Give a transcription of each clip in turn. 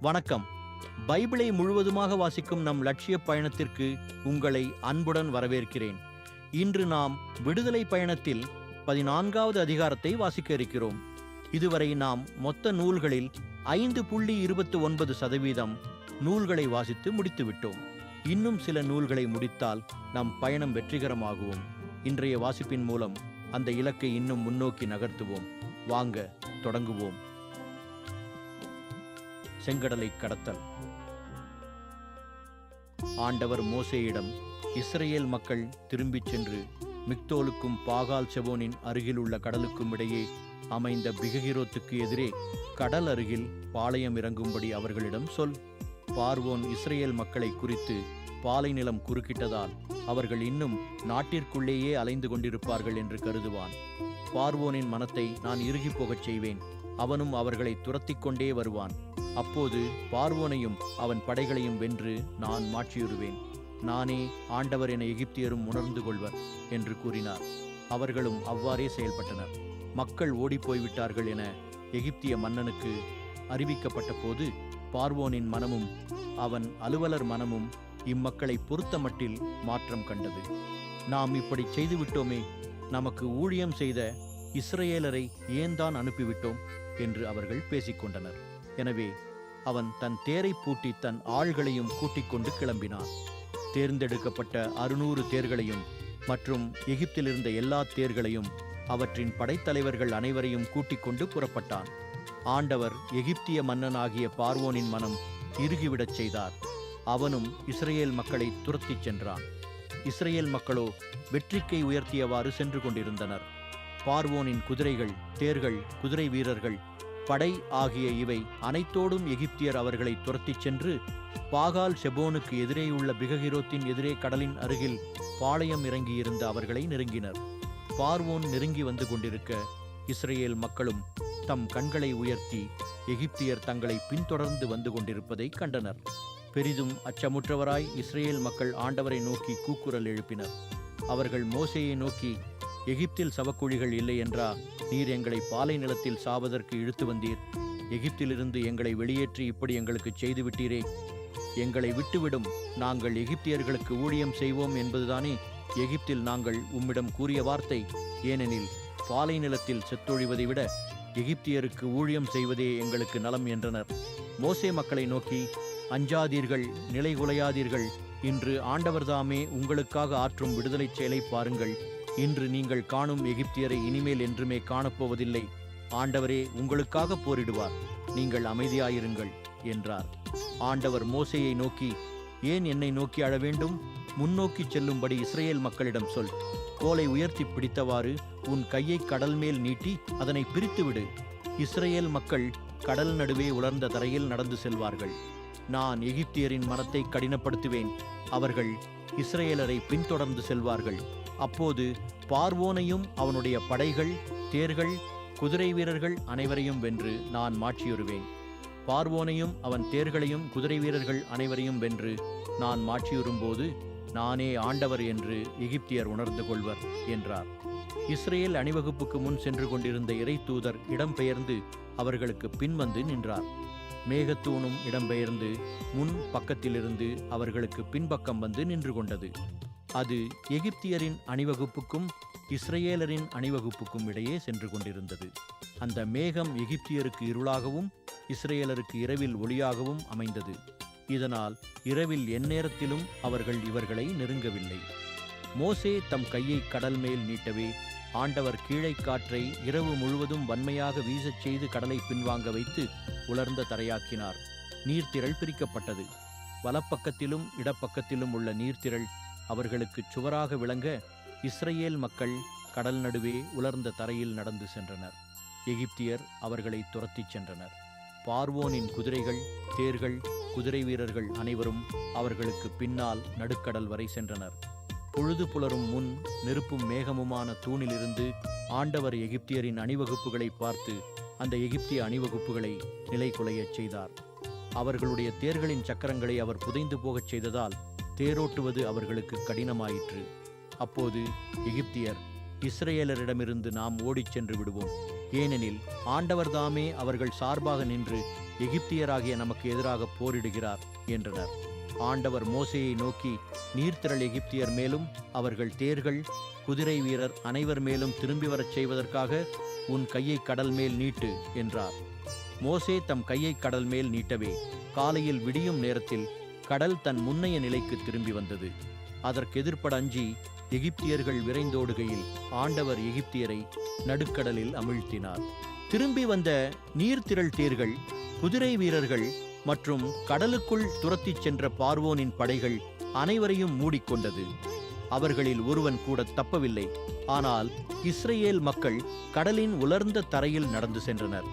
வணக்கம். பைபிளை முழுவதுமாக வாசிக்கும் நம் லட்சிய பயணத்திற்கு உங்களை அன்புடன் வரவேற்கிறேன். இன்று நாம் விடுதலை பயணத்தில் பதினான்காவது அதிகாரத்தை வாசிக்க இருக்கிறோம். இதுவரை நாம் மொத்த நூல்களில் ஐந்து புள்ளி இருபத்தி ஒன்பது சதவீதம் நூல்களை வாசித்து முடித்துவிட்டோம் இன்னும் சில நூல்களை முடித்தால் நம் பயணம் வெற்றிகரமாகுவோம். இன்றைய வாசிப்பின் மூலம் அந்த இலக்கை இன்னும் முன்னோக்கி நகர்த்துவோம். வாங்க தொடங்குவோம். செங்கடலை கடத்தல். ஆண்டவர் மோசேயிடம் இஸ்ரேல் மக்கள் திரும்பிச் சென்று மிக்தோலுக்கும் பாகால் செவோனின் அருகில் உள்ள கடலுக்கும் இடையே அமைந்த பிககிரோத்துக்கு எதிரே கடல் அருகில் பாளையம் இறங்கும்படி அவர்களிடம் சொல். பார்வோன் இஸ்ரேல் மக்களை குறித்து பாலை நிலம் குறுக்கிட்டதால் அவர்கள் இன்னும் நாட்டிற்குள்ளேயே அலைந்து கொண்டிருப்பார்கள் என்று கருதுவான். பார்வோனின் மனத்தை நான் இறுகிப் போகச் செய்வேன். அவனும் அவர்களை துரத்திக் கொண்டே வருவான். அப்போது பார்வோனையும் அவன் படைகளையும் வென்று நான் மாற்றியுறுவேன். நானே ஆண்டவர் என எகிப்தியரும் உணர்ந்து கொள்வர் என்று கூறினார். அவர்களும் அவ்வாறே செயல்பட்டனர். மக்கள் ஓடிப்போய்விட்டார்கள் என எகிப்திய மன்னனுக்கு அறிவிக்கப்பட்ட போது பார்வோனின் மனமும் அவன் அலுவலர் மனமும் இம்மக்களை பொறுத்தமட்டில் மாற்றம் கண்டது. நாம் இப்படி செய்துவிட்டோமே நமக்கு ஊழியம் செய்த இஸ்ரேலரை ஏன் தான் அனுப்பிவிட்டோம்? என்று அவர்கள் பேசிக்கொண்டனர். எனவே அவன் தன் தேரை பூட்டி தன் ஆள்களையும் கூட்டிக் கொண்டு கிளம்பினான். தேர்ந்தெடுக்கப்பட்ட அறுநூறு தேர்களையும் மற்றும் எகிப்திலிருந்த எல்லா தேர்களையும் அவற்றின் படைத்தலைவர்கள் அனைவரையும் கூட்டிக் கொண்டு புறப்பட்டான். ஆண்டவர் எகிப்திய மன்னனாகிய பார்வோனின் மனம் இறுகிவிடச் செய்தார். அவனும் இஸ்ரேல் மக்களை துரத்திச் சென்றான். இஸ்ரேல் மக்களோ வெற்றிக்கை உயர்த்தியவாறு சென்று கொண்டிருந்தனர். பார்வோனின் குதிரைகள் தேர்கள் குதிரை வீரர்கள் படை ஆகிய இவை அனைத்தோடும் எகிப்தியர் அவர்களை துரத்திச் சென்று பாகால் செபோனுக்கு எதிரேயுள்ள பிககிரோத்தின் எதிரே கடலின் அருகில் பாளையம் இறங்கியிருந்த அவர்களை நெருங்கினர். பார்வோன் நெருங்கி வந்து கொண்டிருக்க இஸ்ரேல் மக்களும் தம் கண்களை உயர்த்தி எகிப்தியர் தங்களை பின்தொடர்ந்து வந்து கொண்டிருப்பதை கண்டனர். பெரிதும் அச்சமுற்றவராய் இஸ்ரேல் மக்கள் ஆண்டவரை நோக்கி கூக்குரல் எழுப்பினர். அவர்கள் மோசையை நோக்கி எகிப்தில் சவக்குழிகள் இல்லை என்றா நீர் எங்களை பாலை நிலத்தில் சாவதற்கு இழுத்து வந்தீர். எகிப்திலிருந்து எங்களை வெளியேற்றி இப்படி எங்களுக்கு செய்துவிட்டீரே. எங்களை விட்டுவிடும் நாங்கள் எகிப்தியர்களுக்கு ஊழியம் செய்வோம் என்பதுதானே எகிப்தில் நாங்கள் உம்மிடம் கூறிய வார்த்தை. ஏனெனில் பாலை நிலத்தில் செத்தொழிவதை விட எகிப்தியருக்கு ஊழியம் செய்வதே எங்களுக்கு நலம் என்றனர். மோசே மக்களை நோக்கி அஞ்சாதீர்கள் நிலைகுலையாதீர்கள். இன்று ஆண்டவர்தாமே உங்களுக்காக ஆற்றும் விடுதலைச் செயலை பாருங்கள். இன்று நீங்கள் காணும் எகிப்தியரை இனிமேல் என்றுமே காணப்போவதில்லை. ஆண்டவரே உங்களுக்காக போரிடுவார். நீங்கள் அமைதியாயிருங்கள் என்றார். ஆண்டவர் மோசையை நோக்கி ஏன் என்னை நோக்கி அழ வேண்டும்? முன்னோக்கி செல்லும்படி இஸ்ரேல் மக்களிடம் சொல். கோலை உயர்த்தி பிடித்தவாறு உன் கையை கடல் மேல் நீட்டி அதனை பிரித்துவிடு. இஸ்ரேல் மக்கள் கடல் நடுவே உலர்ந்த தரையில் நடந்து செல்வார்கள். நான் எகிப்தியரின் மனத்தை கடினப்படுத்துவேன். அவர்கள் இஸ்ரேலரை பின்தொடர்ந்து செல்வார்கள். அப்போது பார்வோனையும் அவனுடைய படைகள் தேர்கள் குதிரை வீரர்கள் அனைவரையும் வென்று நான் மாற்றியுறுவேன் பார்வோனையும் அவன் தேர்களையும் குதிரை வீரர்கள் அனைவரையும் வென்று நான் மாற்றியுறும்போது நானே ஆண்டவர் என்று எகிப்தியர் உணர்ந்து கொள்வர் என்றார். இஸ்ரேல் அணிவகுப்புக்கு முன் சென்று கொண்டிருந்த இறை தூதர் இடம்பெயர்ந்து அவர்களுக்கு பின்வந்து நின்றார். மேகத்தூணும் இடம்பெயர்ந்து முன் பக்கத்திலிருந்து அவர்களுக்கு பின்பக்கம் வந்து நின்று கொண்டது. அது எகிப்தியரின் அணிவகுப்புக்கும் இஸ்ரேலரின் அணிவகுப்புக்கும் இடையே சென்று கொண்டிருந்தது. அந்த மேகம் எகிப்தியருக்கு இருளாகவும் இஸ்ரேலருக்கு இரவில் ஒளியாகவும் அமைந்தது. இதனால் இரவில் எந்நேரத்திலும் அவர்கள் இவர்களை நெருங்கவில்லை. மோசே தம் கையை கடல் மேல் நீட்டவே ஆண்டவர் கீழை காற்றை இரவு முழுவதும் வன்மையாக வீசச் செய்து கடலை பின்வாங்க வைத்து உலர்ந்த தரையாக்கினார். நீர்த்திரள் பிரிக்கப்பட்டது. வலப்பக்கத்திலும் இடப்பக்கத்திலும் உள்ள நீர்த்திரள் அவர்களுக்கு சுவராக விளங்க இஸ்ரேல் மக்கள் கடல் நடுவே உலர்ந்த தரையில் நடந்து சென்றனர். எகிப்தியர் அவர்களை துரத்திச் சென்றனர். பார்வோனின் குதிரைகள் தேர்கள் குதிரை வீரர்கள் அனைவரும் அவர்களுக்கு பின்னால் நடுக்கடல் வரை சென்றனர். பொழுது புலரும் முன் நெருப்பும் மேகமுமான தூணிலிருந்து ஆண்டவர் எகிப்தியரின் அணிவகுப்புகளை பார்த்து அந்த எகிப்திய அணிவகுப்புகளை நிலைகுலையச் செய்தார். அவர்களுடைய தேர்களின் சக்கரங்களை அவர் புதைந்து போகச் செய்ததால் தேரோட்டுவது அவர்களுக்கு கடினமாயிற்று. அப்போது எகிப்தியர் இஸ்ரேலரிடமிருந்து நாம் ஓடிச் சென்று விடுவோம். ஏனெனில் ஆண்டவர்தாமே அவர்கள் சார்பாக நின்று எகிப்தியராகிய நமக்கு எதிராக போரிடுகிறார் என்றனர். ஆண்டவர் மோசையை நோக்கி நீர்த்திரள் எகிப்தியர் மேலும் அவர்கள் தேர்கள் குதிரை வீரர் அனைவர் மேலும் திரும்பி வரச் செய்வதற்காக உன் கையை கடல் மேல் நீட்டு என்றார். மோசே தம் கையை கடல் மேல் நீட்டவே காலையில் விடியும் நேரத்தில் கடல் தன் முன்னைய நிலைக்கு திரும்பி வந்தது. அதற்கெதிர்ப்பட அஞ்சி எகிப்தியர்கள் விரைந்தோடுகையில் ஆண்டவர் எகிப்தியரை நடுக்கடலில் அமிழ்த்தினார். திரும்பி வந்த நீர்த்திரள் தேர்கள் குதிரை வீரர்கள் மற்றும் கடலுக்குள் துரத்திச் சென்ற பார்வோனின் படைகள் அனைவரையும் மூடிக்கொண்டது. அவர்களில் ஒருவன் கூட தப்பவில்லை. ஆனால் இஸ்ரேல் மக்கள் கடலின் உலர்ந்த தரையில் நடந்து சென்றனர்.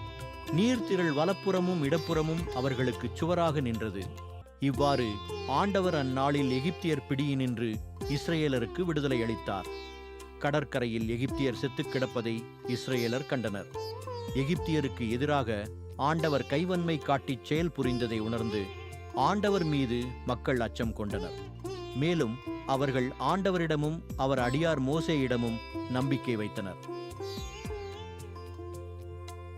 நீர்த்திரள் வலப்புறமும் இடப்புறமும் அவர்களுக்கு சுவராக நின்றது. இவ்வாறு ஆண்டவர் அந்நாளில் எகிப்தியர் பிடியினின்று இஸ்ரேலருக்கு விடுதலை அளித்தார். கடற்கரையில் எகிப்தியர் செத்துக் கிடப்பதை இஸ்ரேலர் கண்டனர். எகிப்தியருக்கு எதிராக ஆண்டவர் கைவன்மை காட்டிச் செயல் புரிந்ததை உணர்ந்து ஆண்டவர் மீது மக்கள் அச்சம் கொண்டனர். மேலும் அவர்கள் ஆண்டவரிடமும் அவர் அடியார் மோசேயிடமும் நம்பிக்கை வைத்தனர்.